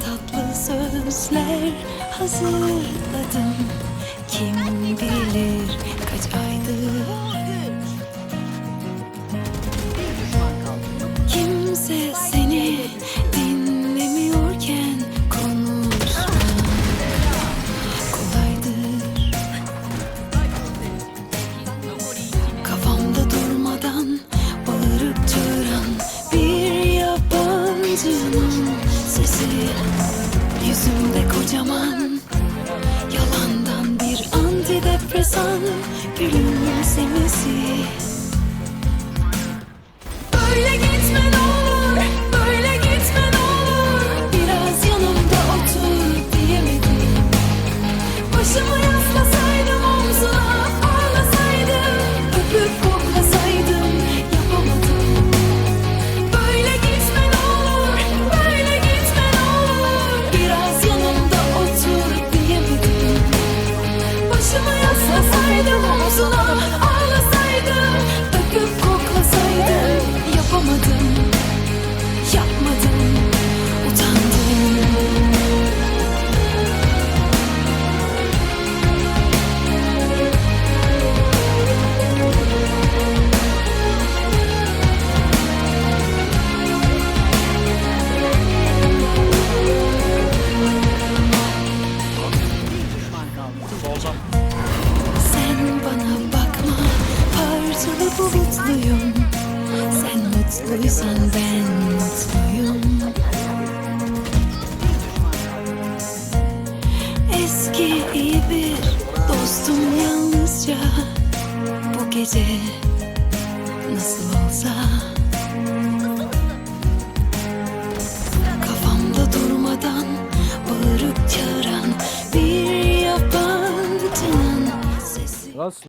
tatlı sözler hazırladım. Kim bilir kaç aydır kocaman. Yalandan bir antidepresan gülümsemesi. Böyle Oh, bulutluyum Sen mutluysan ben mutluyum Eski iyi bir dostum yalnızca Bu gece nasıl olsa Kafamda durmadan bağırıp çağıran bir yabancının sesi Nasıl?